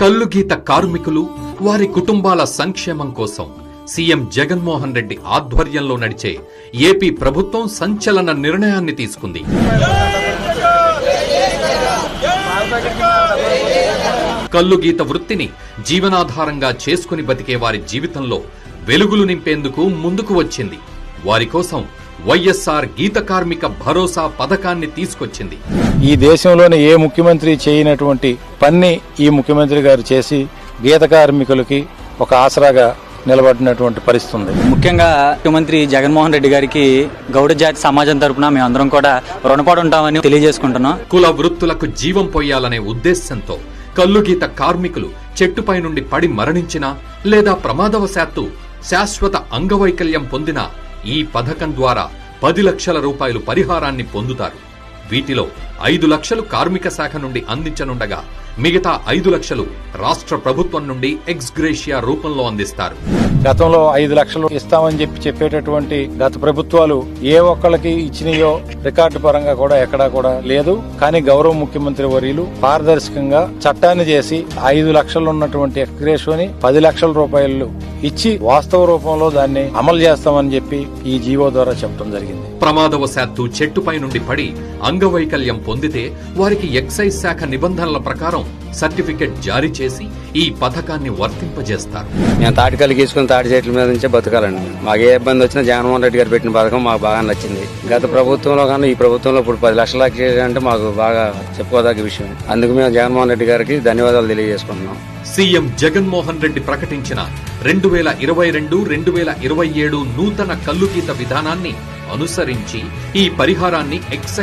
కల్లు గీత కార్మికులు వారి కుటుంబాల సంక్షేమం కోసం సీఎం జగన్మోహన్ రెడ్డి ఆధ్వర్యంలో నడిచే ఏపీ ప్రభుత్వం సంచలన నిర్ణయాన్ని తీసుకుంది. కల్లుగీత వృత్తిని జీవనాధారంగా చేసుకుని బతికే వారి జీవితంలో వెలుగులు నింపేందుకు ముందుకు వచ్చింది. వారి కోసం వైఎస్ఆర్ గీత కార్మిక భరోసా పథకాన్ని తీసుకొచ్చింది. ఈ దేశంలోని ఏ ముఖ్యమంత్రి చేయనటువంటి పని ఈ ముఖ్యమంత్రి గారు చేసి గీత కార్మికులకి ఒక ఆసరాగా నిలబడినటువంటి పరిస్థితి ఉంది. ముఖ్యంగా ముఖ్యమంత్రి జగన్మోహన్ రెడ్డి గారికి గౌడ జాతి సమాజం తరపున మేమందరం కూడా రుణపడి ఉంటామని తెలియజేసుకుంటున్నాం. కుల వృత్తులకు జీవం పొయ్యాలనే ఉద్దేశ్యంతో కల్లుగీత కార్మికులు చెట్టుపై నుండి పడి మరణించినా లేదా ప్రమాదవశాత్తు శాశ్వత అంగవైకల్యం పొందిన ఈ పథకం ద్వారా పది లక్షల రూపాయలు పరిహారాన్ని పొందుతారు. వీటిలో ఐదు లక్షలు కార్మిక శాఖ నుండి అందించనుండగా మిగతా ఐదు లక్షలు రాష్ట్ర ప్రభుత్వం నుండి ఎక్స్గ్రేషియా రూపంలో అందిస్తారు. గతంలో ఐదు లక్షలు ఇస్తామని చెప్పి చెప్పేటటువంటి గత ప్రభుత్వాలు ఏ ఒక్కళ్ళకి ఇచ్చినాయో రికార్డు పరంగా కూడా ఎక్కడా కూడా లేదు. కానీ గౌరవ ముఖ్యమంత్రి వర్యులు పారదర్శకంగా చట్టాన్ని చేసి ఐదు లక్షలు ఉన్నటువంటి ఎక్స్గ్రేషియోని పది లక్షల రూపాయలు ఇచ్చి వాస్తవ రూపంలో దాన్ని అమలు చేస్తామని చెప్పి ఈ జీవో ద్వారా చెప్పడం జరిగింది. ప్రమాదవశాత్తు చెట్టుపై నుండి పడి అంగవైకల్యం పొందితే వారికి ఎక్సైజ్ శాఖ నిబంధనల ప్రకారం సర్టిఫికెట్ జారీ చేసి ఈ పథకాన్ని వర్తింపజేస్తారు. మేము తాటి గీసుకుని తాటి చెట్ల మీద నుంచే బతకాలండి. మాకు ఏ ఇబ్బంది వచ్చినా జగన్మోహన్ రెడ్డి గారు పెట్టిన పథకం మాకు బాగా నచ్చింది. గత ప్రభుత్వంలో కానీ ఈ ప్రభుత్వంలో ఇప్పుడు పది లక్షల అంటే మాకు బాగా చెప్పుకోదగ్గ విషయం. అందుకు మేము జగన్మోహన్ రెడ్డి గారికి ధన్యవాదాలు తెలియజేసుకుంటున్నాం. సీఎం జగన్మోహన్ రెడ్డి ప్రకటించిన రెండు వేల ఇరవై రెండు రెండు వేల ఇరవై ఏడు నూతన కల్లుగీత విధానాన్ని అనుసరించి ఈ పరిహారాన్ని ఎక్సైజ్